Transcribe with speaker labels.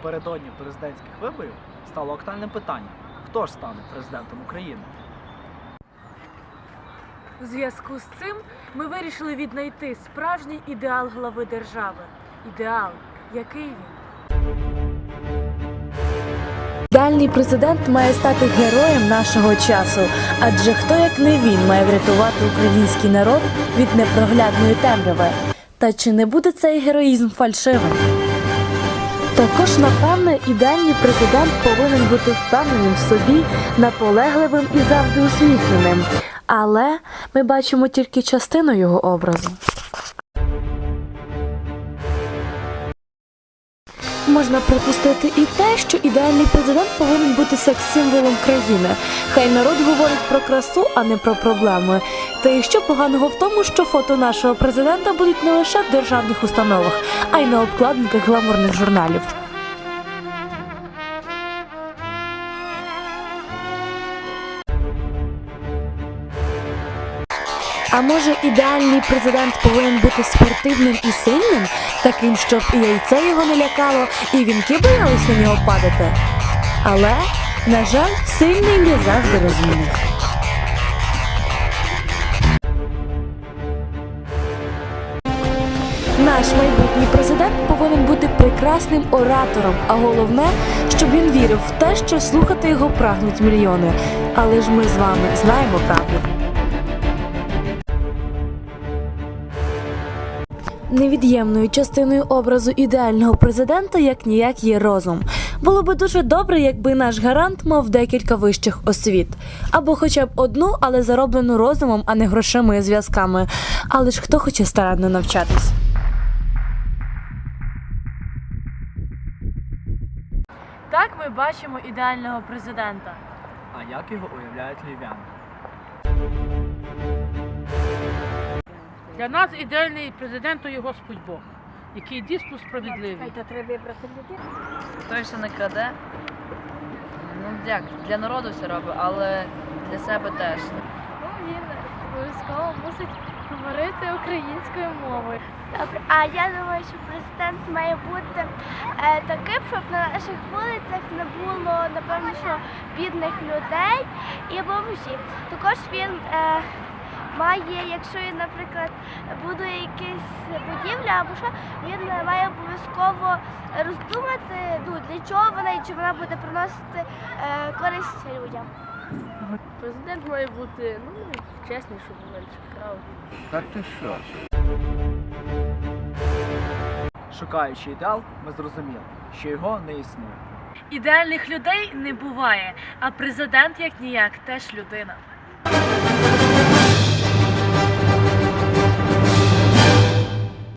Speaker 1: напередодні президентських виборів стало актуальним питанням: хто ж стане президентом України?
Speaker 2: У зв'язку з цим ми вирішили віднайти справжній ідеал глави держави. Ідеал, який він? Ідеальний президент має стати героєм нашого часу, адже хто як не він має врятувати український народ від непроглядної темряви. Та чи не буде цей героїзм фальшивим? Також, напевне, ідеальний президент повинен бути впевненим в собі, наполегливим і завжди усміхненим. Але ми бачимо тільки частину його образу. Можна припустити і те, що ідеальний президент повинен бути секс-символом країни. Хай народ говорить про красу, а не про проблеми. Та і що поганого в тому, що фото нашого президента будуть не лише в державних установах, а й на обкладинках гламурних журналів. А може ідеальний президент повинен бути спортивним і сильним, таким, щоб і яйце його не лякало, і вінки боялись на нього падати. Але, на жаль, сильний не завжди розумний. Наш майбутній президент повинен бути прекрасним оратором, а головне, щоб він вірив в те, що слухати його прагнуть мільйони. Але ж ми з вами знаємо правду. Невід'ємною частиною образу ідеального президента як ніяк є розум. Було би дуже добре, якби наш гарант мав декілька вищих освіт, або хоча б одну, але зароблену розумом, а не грошима і зв'язками. Але ж хто хоче старанно навчатись? Так ми бачимо ідеального президента.
Speaker 1: А як його уявляють львів'яни?
Speaker 3: Для нас ідеальний президент то є Господь Бог, який дійсно справедливий.
Speaker 4: Той, що не краде, ну як, для народу все робить, але для себе теж.
Speaker 5: Ну, він обов'язково мусить говорити українською мовою.
Speaker 6: Добре, а я думаю, що президент має бути е, таким, щоб на наших вулицях не було, напевно, що бідних людей і бомжів. Також він е, має, якщо він, наприклад, будує якісь будівлі або що, він має обов'язково роздумати, ну, для чого вона і чи вона буде приносити е, користь людям.
Speaker 5: Президент має бути ну, чесний, щоб менше крав.
Speaker 7: Та ти що?
Speaker 1: Шукаючи ідеал, ми зрозуміли, що його не існує.
Speaker 2: Ідеальних людей не буває, а президент як ніяк теж людина.